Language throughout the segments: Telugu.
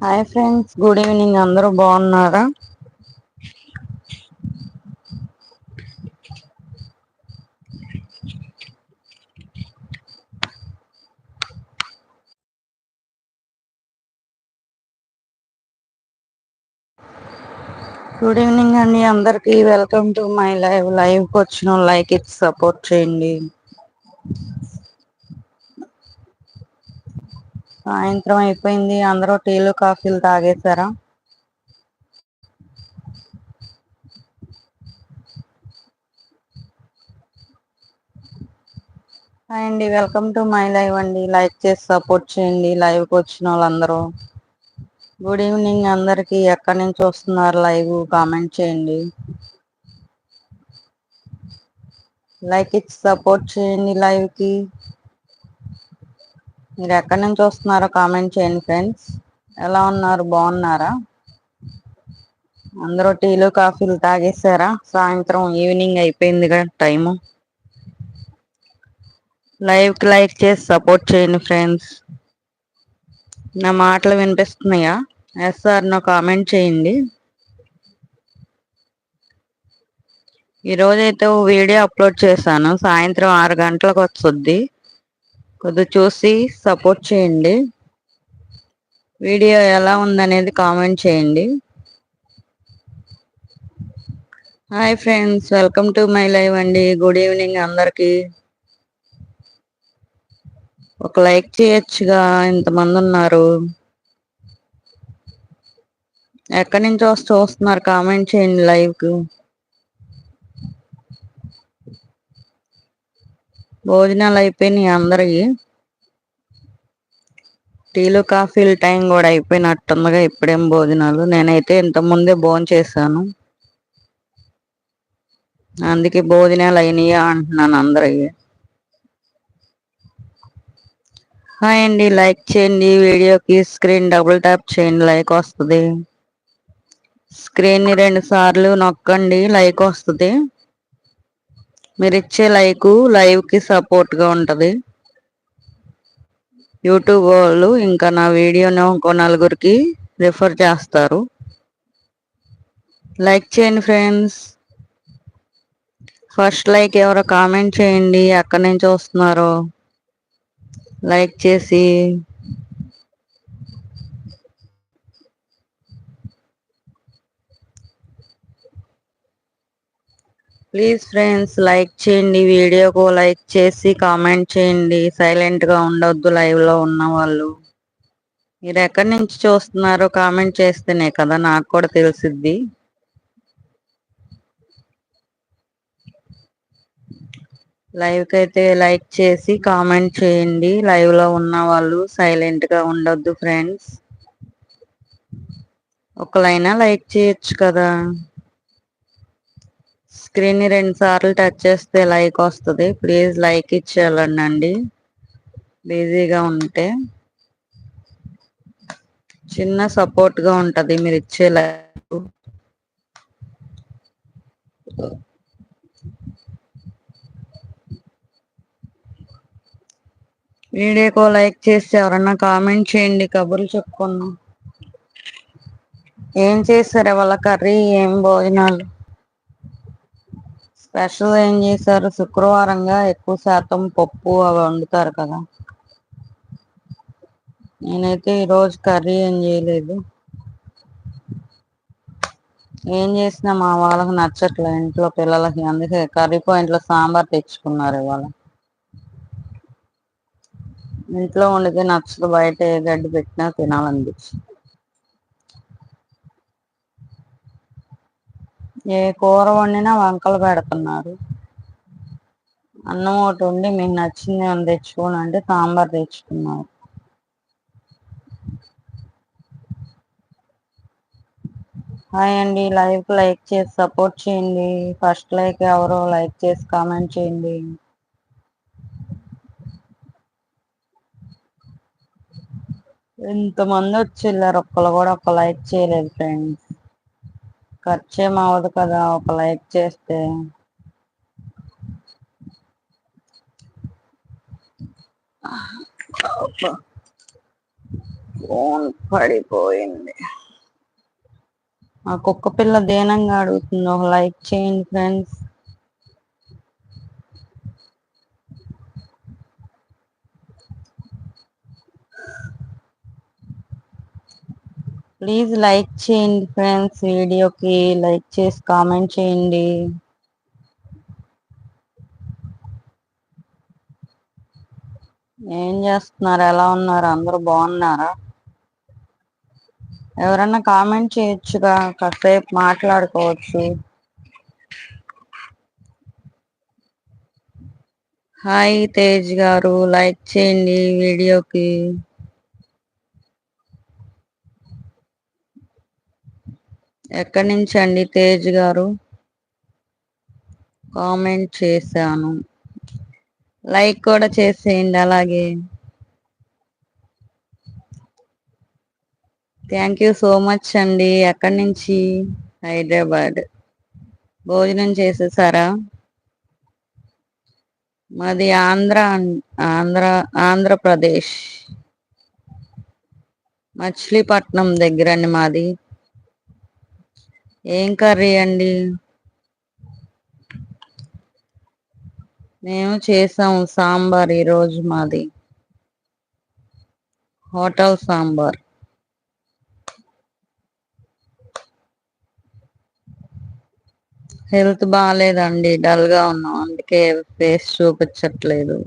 హాయ్ ఫ్రెండ్స్ గుడ్ ఈవినింగ్ అందరూ బాగున్నారా? గుడ్ ఈవినింగ్ అండి అందరికి. వెల్కమ్ టు మై లైవ్ లైవ్కి వచ్చిన లైక్ ఇచ్చి సపోర్ట్ చేయండి. సాయంత్రం అయిపోయింది. అందరూ టీలు కాఫీలు తాగేశారా? హాయ్ అండి. వెల్కమ్ టు మై లైవ్ అండి. లైక్ చేసి సపోర్ట్ చేయండి. లైవ్కి వచ్చిన వాళ్ళందరూ. గుడ్ ఈవినింగ్ అందరికీ. ఎక్కడి నుంచి వస్తున్నారు లైవ్? కామెంట్ చేయండి. లైక్ ఇచ్చి సపోర్ట్ చేయండి లైవ్కి. మీరు ఎక్కడి నుంచి వస్తున్నారో కామెంట్ చేయండి ఫ్రెండ్స్ ఎలా ఉన్నారు? బాగున్నారా? అందరూ టీలు కాఫీలు తాగేసారా సాయంత్రం ఈవినింగ్ అయిపోయింది కదా టైము లైవ్కి లైక్ చేసి సపోర్ట్ చేయండి ఫ్రెండ్స్ నా మాటలు వినిపిస్తున్నాయా? ఎస్ సార్ నా కామెంట్ చేయండి. ఈరోజైతే ఓ వీడియో అప్లోడ్ చేశాను. సాయంత్రం ఆరు గంటలకు వస్తుంది. కొద్ది చూసి సపోర్ట్ చేయండి. వీడియో ఎలా ఉందనేది కామెంట్ చేయండి. Hi friends welcome to my live అండి. గుడ్ ఈవినింగ్ అందరికీ. ఒక లైక్ చేయొచ్చుగా ఇంతమంది ఉన్నారు. ఎక్కడి నుంచి వస్తూ చూస్తున్నారు కామెంట్ చేయండి లైవ్కు భోజనాలు అయిపోయినాయి అందరివి టీలు కాఫీలు టైం కూడా అయిపోయినట్టుందిగా ఇప్పుడేం భోజనాలు. నేనైతే ఇంతకుముందే భోజనం చేశాను. అందుకే భోజనాలు అయినాయా అంటున్నాను అందరివి హాయ్ అండి లైక్ చేయండి. వీడియోకి స్క్రీన్ డబుల్ ట్యాప్ చేయండి లైక్ వస్తుంది. స్క్రీన్ని రెండు సార్లు నొక్కండి లైక్ వస్తుంది. మీరు ఇచ్చే లైక్ లైవ్కి సపోర్ట్గా ఉంటది. యూట్యూబ్ వాళ్ళు ఇంకా నా వీడియోను ఇంకో నలుగురికి రిఫర్ చేస్తారు. లైక్ చేయండి ఫ్రెండ్స్. ఫస్ట్ లైక్ ఎవరో కామెంట్ చేయండి ఎక్కడి నుంచి వస్తున్నారో. లైక్ చేసి ప్లీజ్ ఫ్రెండ్స్ లైక్ చేయండి. వీడియోకు లైక్ చేసి కామెంట్ చేయండి. సైలెంట్గా ఉండొద్దు లైవ్లో ఉన్న వాళ్ళు. మీరు ఎక్కడి నుంచి చూస్తున్నారో కామెంట్ చేస్తేనే కదా నాకు కూడా తెలిసిద్ది. లైవ్కి అయితే లైక్ చేసి కామెంట్ చేయండి. లైవ్లో ఉన్న వాళ్ళు సైలెంట్గా ఉండొద్దు ఫ్రెండ్స్ ఒకలైనా లైక్ చేయొచ్చు కదా. స్క్రీన్ని రెండు సార్లు టచ్ చేస్తే లైక్ వస్తుంది? ప్లీజ్ లైక్ ఇచ్చేయాలండి బిజీగా ఉంటే. చిన్న సపోర్ట్గా ఉంటది మీరు ఇచ్చే లైక్ వీడియోకు లైక్ చేసి ఎవరన్నా కామెంట్ చేయండి కబుర్లు చెప్పుకుందాం. ఏం చేశారు? వాళ్ళ కర్రీ ఏం భోజనాలు? స్పెషల్ ఏం చేశారు? శుక్రవారంగా ఎక్కువ శాతం పప్పు అవి వండుతారు కదా. నేనైతే ఈ రోజు కర్రీ ఏం చేయలేదు. ఏం చేసినా మా వాళ్ళకి నచ్చట్లే ఇంట్లో పిల్లలకి. అందుకే కర్రీ పాయింట్లో సాంబార్ తెచ్చుకున్నారు ఇవాళ. ఇంట్లో వండితే నచ్చదు. బయట ఏ గడ్డి పెట్టినా తినాలనిపించింది. ఏ కూర వండినా వంకలు పెడుతున్నారు. అన్నం ఒకటి ఉండి మీకు నచ్చింది ఏమన్నా తెచ్చుకోండి అంటే సాంబార్ తెచ్చుకున్నారు. హాయ్ అండి లైవ్కి లైక్ చేసి సపోర్ట్ చేయండి. ఫస్ట్ లైక్ ఎవరో లైక్ చేసి కామెంట్ చేయండి. ఎంతమంది వచ్చి వెళ్ళారు ఒక్కలు కూడా ఒక లైక్ చేయలేదు ఫ్రెండ్స్. ఖర్చేం అవ్వదు కదా ఒక లైక్ చేస్తే. ఫోన్ పడిపోయింది. ఆ కుక్క పిల్ల దేనంగా అడుగుతుంది ఒక లైక్ చేయండి ఫ్రెండ్స్. ప్లీజ్ లైక్ చేయండి ఫ్రెండ్స్ వీడియోకి లైక్ చేసి కామెంట్ చేయండి. ఏం చేస్తున్నారు? ఎలా ఉన్నారు? అందరూ బాగున్నారా? ఎవరన్నా కామెంట్ చేయొచ్చుగా కాసేపు మాట్లాడుకోవచ్చు. హాయ్ తేజ్ గారు. లైక్ చేయండి వీడియోకి ఎక్కడి నుంచి అండి తేజ్ గారు? కామెంట్ చేశాను. లైక్ కూడా చేసేయండి అలాగే. థ్యాంక్ యూ సో మచ్ అండి. ఎక్కడి నుంచి? హైదరాబాద్. భోజనం చేసేసారా? మాది ఆంధ్ర ఆంధ్ర ఆంధ్రప్రదేశ్. మచిలీపట్నం దగ్గరండి మాది. ఏం కర్రీ అండి? మేము చేసాము సాంబార్ ఈరోజు మాది. హోటల్ సాంబార్. హెల్త్ బాగాలేదండి డల్గా ఉన్నాం. అందుకే ఫేస్ చూపించట్లేదు.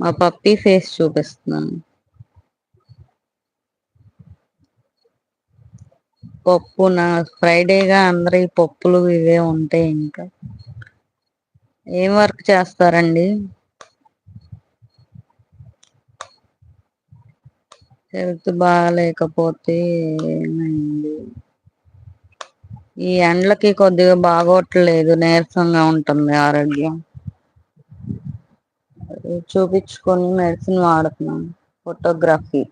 మా పప్పి ఫేస్ చూపిస్తున్నాను. పప్పు నా ఫ్రైడేగా అందరి పప్పులు ఇవే ఉంటాయి ఇంకా. ఏం వర్క్ చేస్తారండి? హెల్త్ బాగాలేకపోతే ఏమైంది? ఈ ఎండలకి కొద్దిగా బాగోట్లేదు నీరసంగా ఉంటుంది ఆరోగ్యం. చూపించుకొని మెడిసిన్ వాడుతున్నాను ఫోటోగ్రఫీ.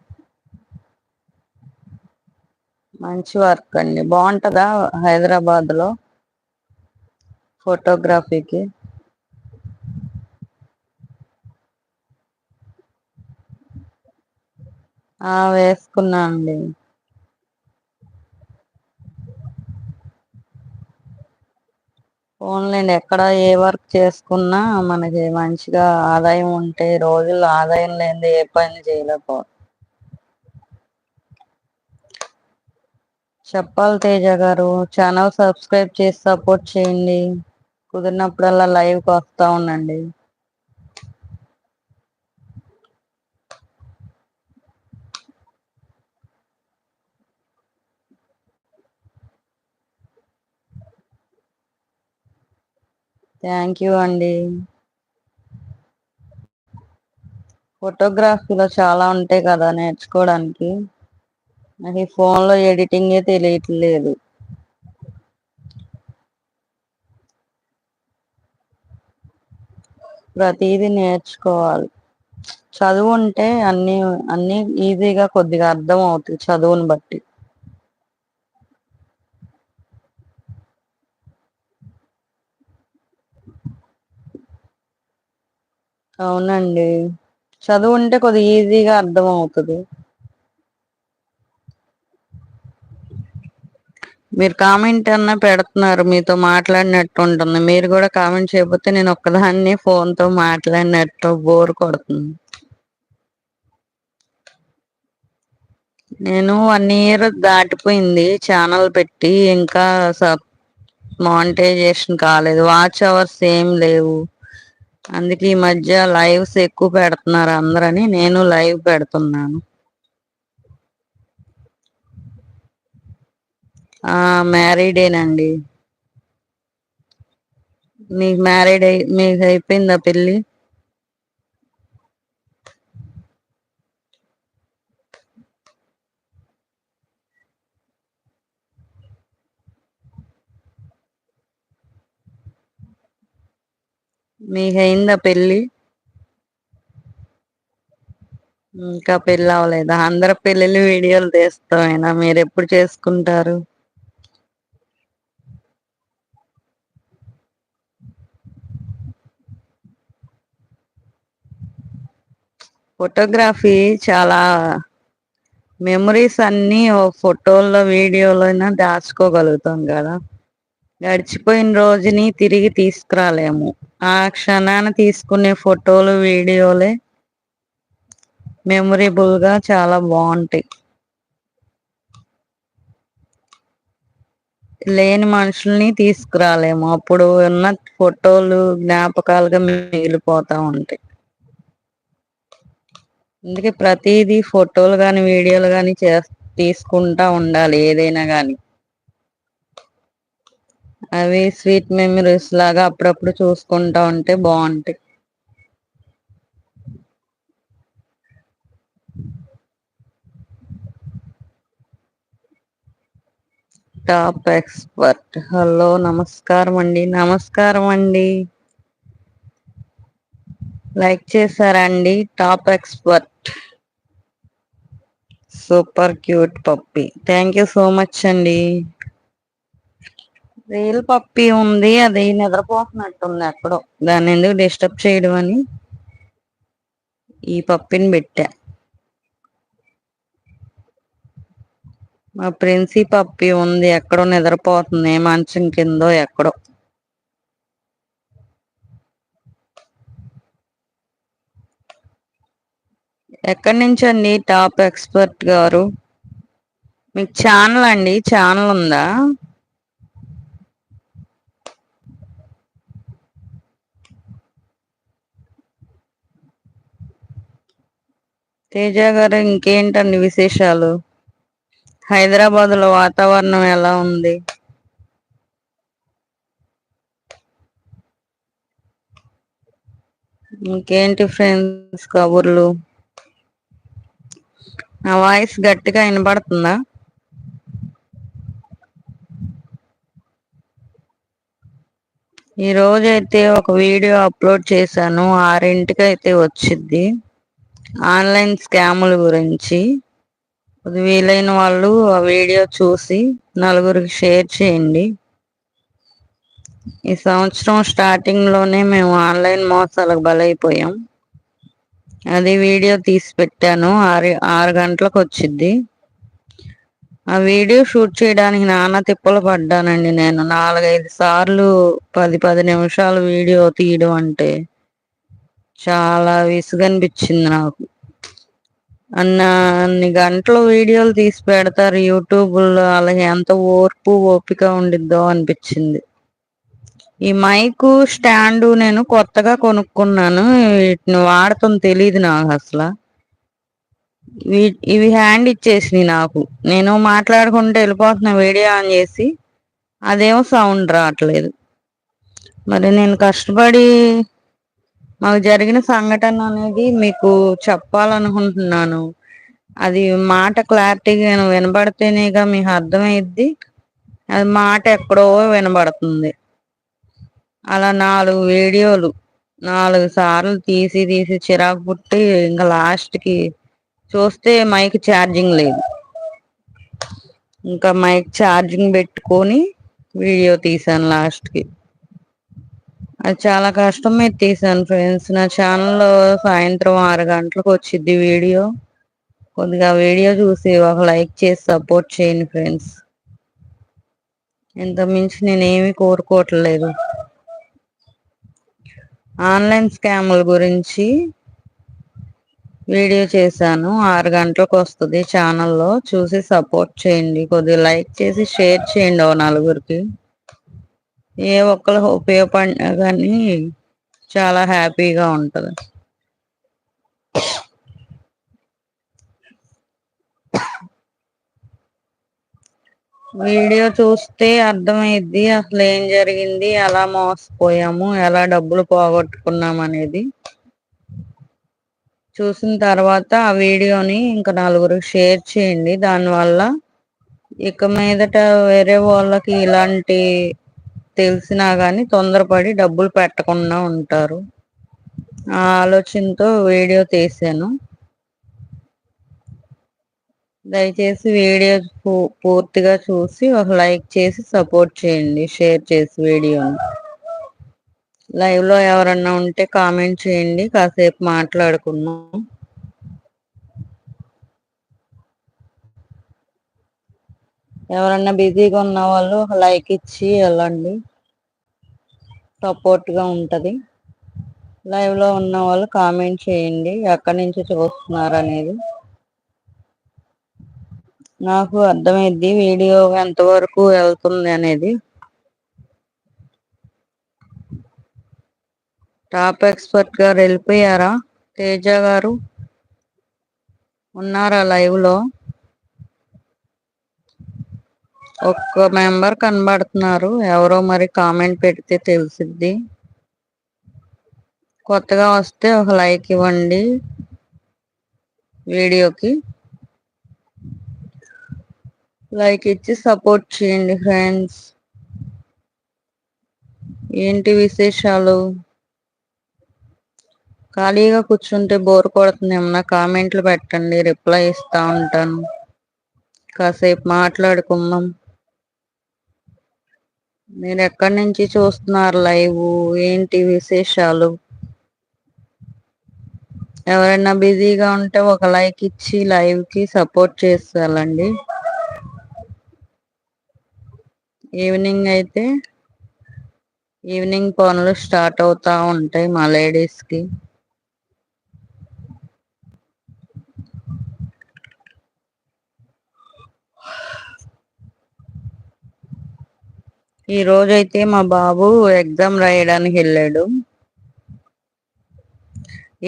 మంచి వర్క్ అండి. బాగుంటుందా హైదరాబాద్లో ఫోటోగ్రఫీకి వేసుకున్నా అండి. ఓన్లేండి ఎక్కడ ఏ వర్క్ చేసుకున్నా మనకి మంచిగా ఆదాయం ఉంటే రోజుల్లో ఆదాయం లేని ఏ పని చేయలేకపో చెప్పాలి తేజ గారు ఛానల్ సబ్స్క్రైబ్ చేసి సపోర్ట్ చేయండి. కుదిరినప్పుడల్లా లైవ్కి వస్తూ ఉండండి. థ్యాంక్ యూ అండి. ఫోటోగ్రఫీలో చాలా ఉంటాయి కదా నేర్చుకోవడానికి. నాకు ఈ ఫోన్లో ఎడిటింగే తెలియట్లేదు. ప్రతిదీ నేర్చుకోవాలి. చదువు ఉంటే అన్ని అన్ని ఈజీగా కొద్దిగా అర్థం అవుతుంది చదువుని బట్టి. అవునండి. చదువు ఉంటే కొద్దిగా ఈజీగా అర్థం అవుతుంది మీరు కామెంట్ అన్నా పెడుతున్నారు మీతో మాట్లాడినట్టు ఉంటుంది. మీరు కూడా కామెంట్ చేయకపోతే నేను ఒక్కదాన్ని ఫోన్తో మాట్లాడినట్టు బోర్ కొడుతుంది. నేను వన్ ఇయర్ దాటిపోయింది ఛానల్ పెట్టి ఇంకా సబ్ మానిటైజేషన్ కాలేదు. వాచ్ అవర్స్ ఏం లేవు. అందుకే ఈ మధ్య లైవ్స్ ఎక్కువ పెడుతున్నారు అందరని నేను లైవ్ పెడుతున్నాను. మ్యారీడేనండి మీకు మ్యారీడ్ అయి మీకు అయిపోయిందా పెళ్ళి? మీకు అయిందా పెళ్ళి? ఇంకా పెళ్ళి అవ్వలేదా? అందరు పెళ్ళిళ్ళు వీడియోలు తీస్తామైనా మీరు ఎప్పుడు చేసుకుంటారు? ఫోటోగ్రఫీ చాలా మెమరీస్ అన్ని ఫోటోల్లో వీడియోలోనా దాచుకోగలుగుతాం కదా. గడిచిపోయిన రోజుని తిరిగి తీసుకురాలేము. ఆ క్షణాన్ని తీసుకునే ఫోటోలు వీడియోలే మెమొరబుల్గా చాలా బాగుంటాయి. లేని మనుషుల్ని తీసుకురాలేము. అప్పుడు ఉన్న ఫోటోలు జ్ఞాపకాలుగా మిగిలిపోతూ ఉంటాయి. అందుకే ప్రతిదీ ఫోటోలు కానీ వీడియోలు కానీ చే తీసుకుంటా ఉండాలి ఏదైనా కానీ అవి స్వీట్ మెమరీస్ లాగా అప్పుడప్పుడు చూసుకుంటా ఉంటే బాగుంటాయి. Top expert. హలో నమస్కారం అండి. నమస్కారం అండి. లైక్ చేసారండి top expert. Super cute puppy thank you so much అండి. రియల్ పప్పి ఉంది. అది నిద్రపోతున్నట్టుంది ఎక్కడో. దాన్ని ఎందుకు డిస్టర్బ్ చేయడం అని ఈ పప్పిని పెట్టా. మా ప్రిన్సీ పప్పి ఉంది. ఎక్కడో నిద్రపోతుంది. మంచం కిందో ఎక్కడో. ఎక్కడి నుంచి అండి టాప్ ఎక్స్పర్ట్ గారు? మీకు ఛానల్ అండి ఛానల్ ఉందా? తేజ గారు ఇంకేంటండి విశేషాలు? హైదరాబాద్లో వాతావరణం ఎలా ఉంది? ఇంకేంటి ఫ్రెండ్స్ కబుర్లు? నా వాయిస్ గట్టిగా వినబడుతుందా? ఈ ఒక వీడియో అప్లోడ్ చేశాను. ఆరింటికి అయితే వచ్చింది ఆన్లైన్ స్కాముల గురించి. వీలైన వాళ్ళు ఆ వీడియో చూసి నలుగురికి షేర్ చేయండి. ఈ సంవత్సరం స్టార్టింగ్లోనే మేము ఆన్లైన్ మోసాలకు బలైపోయాం. అది వీడియో తీసి పెట్టాను ఆరు ఆరు గంటలకు వచ్చింది ఆ వీడియో షూట్ చేయడానికి నాన్న తిప్పలు పడ్డానండి నేను. నాలుగైదు సార్లు పది పది నిమిషాలు వీడియో తీయడం అంటే చాలా విసుగనిపించింది నాకు. అన్న అన్ని గంటలు వీడియోలు తీసి పెడతారు. యూట్యూబ్లో అలాగే ఎంత ఓర్పు ఓపిక ఉండిద్దో అనిపించింది. ఈ మైకు స్టాండు నేను కొత్తగా కొనుక్కున్నాను. వీటిని వాడటం తెలియదు నాకు అసలు. ఇవి హ్యాండ్ ఇచ్చేసినాయి నాకు. నేను మాట్లాడుకుంటే వెళ్ళిపోతున్న వీడియో ఆన్ చేసి అదేమో సౌండ్ రావట్లేదు. మరి నేను కష్టపడి మాకు జరిగిన సంఘటన అనేది మీకు చెప్పాలనుకుంటున్నాను. అది మాట క్లారిటీగా వినబడితేనేగా మీకు అర్థమైద్ది. అది మాట ఎక్కడో వినబడుతుంది. అలా నాలుగు వీడియోలు నాలుగు సార్లు తీసి తీసి చిరాకు పుట్టి ఇంకా లాస్ట్కి చూస్తే మైక్ ఛార్జింగ్ లేదు. ఇంకా మైక్ ఛార్జింగ్ పెట్టుకొని వీడియో తీసాను లాస్ట్కి అది చాలా కష్టం మీద తీసాను ఫ్రెండ్స్ నా ఛానల్లో సాయంత్రం ఆరు గంటలకు వచ్చింది వీడియో. కొద్దిగా వీడియో చూసి ఒక లైక్ చేసి సపోర్ట్ చేయండి ఫ్రెండ్స్ ఇంత మించి నేనేమి కోరుకోవట్లేదు. ఆన్లైన్ స్కాముల గురించి వీడియో చేశాను. ఆరు గంటలకు వస్తుంది ఛానల్లో. చూసి సపోర్ట్ చేయండి. కొద్దిగా లైక్ చేసి షేర్ చేయండి ఓ నలుగురికి. ఏ ఒక్కరు ఉపయోగపడినా కానీ చాలా హ్యాపీగా ఉంటుంది. వీడియో చూస్తే అర్థమైద్ది అసలు ఏం జరిగింది ఎలా మోసపోయాము ఎలా డబ్బులు పోగొట్టుకున్నాం అనేది. చూసిన తర్వాత ఆ వీడియోని ఇంకా నలుగురు షేర్ చేయండి. దానివల్ల ఇక మీదట వేరే వాళ్ళకి ఇలాంటి తెలిసినా కానీ తొందరపడి డబ్బులు పెట్టకుండా ఉంటారు. ఆ ఆలోచనతో వీడియో తీసాను దయచేసి వీడియో పూర్తిగా చూసి ఒక లైక్ చేసి సపోర్ట్ చేయండి షేర్ చేసి వీడియోని. లైవ్లో ఎవరన్నా ఉంటే కామెంట్ చేయండి కాసేపు మాట్లాడుకున్నాం ఎవరన్నా బిజీగా ఉన్న వాళ్ళు ఒక లైక్ ఇచ్చి వెళ్ళండి. సపోర్ట్గా ఉంటుంది. లైవ్లో ఉన్న వాళ్ళు కామెంట్ చేయండి ఎక్కడి నుంచి చూస్తున్నారు అనేది నాకు అర్థమైద్ది వీడియో ఎంతవరకు వెళ్తుంది అనేది. టాప్ ఎక్స్పర్ట్ గారు వెళ్ళిపోయారా? తేజ గారు ఉన్నారా లైవ్లో ఒక్క మెంబర్ కనబడుతున్నారు. ఎవరో మరి కామెంట్ పెడితే తెలిసిద్ది. కొత్తగా వస్తే ఒక లైక్ ఇవ్వండి వీడియోకి. లైక్ ఇచ్చి సపోర్ట్ చేయండి ఫ్రెండ్స్ ఏంటి విశేషాలు? ఖాళీగా కూర్చుంటే బోర్ కొడుతుంది. ఏమన్నా కామెంట్లు పెట్టండి రిప్లై ఇస్తా ఉంటాను. కాసేపు మాట్లాడుకుందాం. మీరు ఎక్కడి నుంచి చూస్తున్నారు లైవ్ ఏంటి విశేషాలు? ఎవరైనా బిజీగా ఉంటే ఒక లైక్ ఇచ్చి లైవ్కి సపోర్ట్ చేస్తాలండి ఈవినింగ్ అయితే ఈవినింగ్ పనులు స్టార్ట్ అవుతా ఉంటాయి మా లేడీస్కి. ఈ రోజైతే మా బాబు ఎగ్జామ్ రాయడానికి వెళ్ళాడు.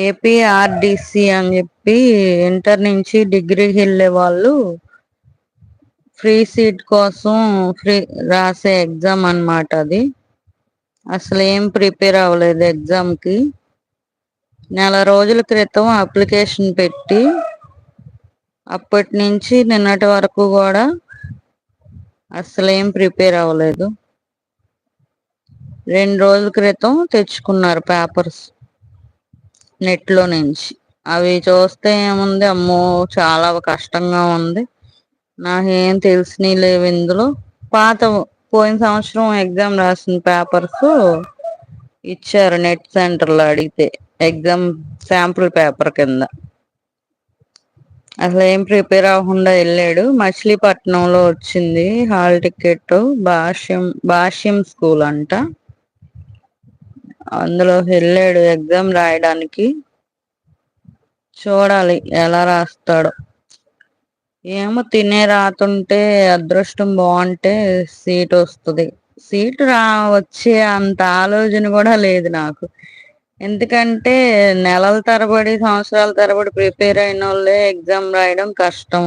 ఏపీఆర్డిసి అని చెప్పి ఇంటర్ నుంచి డిగ్రీకి వెళ్ళే వాళ్ళు ఫ్రీ సీట్ కోసం ఫ్రీ రాసే ఎగ్జామ్ అనమాట అది. అసలు ఏం ప్రిపేర్ అవ్వలేదు ఎగ్జామ్కి నెల రోజుల క్రితం అప్లికేషన్ పెట్టి అప్పటి నుంచి నిన్నటి వరకు కూడా అసలు ఏం ప్రిపేర్ అవ్వలేదు. రెండు రోజుల క్రితం తెచ్చుకున్నారు పేపర్స్ నెట్లో నుంచి. అవి చూస్తే ఏముంది? అమ్మో చాలా కష్టంగా ఉంది. నాకేం తెలిసినవి లేవు ఇందులో. పాత పోయిన సంవత్సరం ఎగ్జామ్ రాసిన పేపర్స్ ఇచ్చారు నెట్ సెంటర్లో అడిగితే. ఎగ్జామ్ శాంపుల్ పేపర్ కింద. అసలు ఏం ప్రిపేర్ అవ్వకుండా వెళ్ళాడు. మచిలీపట్నంలో వచ్చింది. Hall ticket Bhashyam Bhashyam school అంట. అందులో వెళ్ళాడు ఎగ్జామ్ రాయడానికి. చూడాలి ఎలా రాస్తాడో. ఏమో తినే రాతుంటే అదృష్టం బాగుంటే సీట్ వస్తుంది. సీట్ రా వచ్చే అంత ఆలోచన కూడా లేదు నాకు. ఎందుకంటే నెలల తరబడి సంవత్సరాల తరబడి ప్రిపేర్ అయిన వాళ్ళే ఎగ్జామ్ రాయడం కష్టం.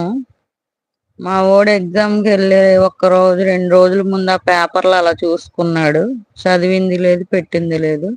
మా ఓడు ఎగ్జామ్కి వెళ్ళే ఒక్క రోజు రెండు రోజుల ముందు ఆ పేపర్లు అలా చూసుకున్నాడు. చదివింది లేదు పెట్టింది లేదు.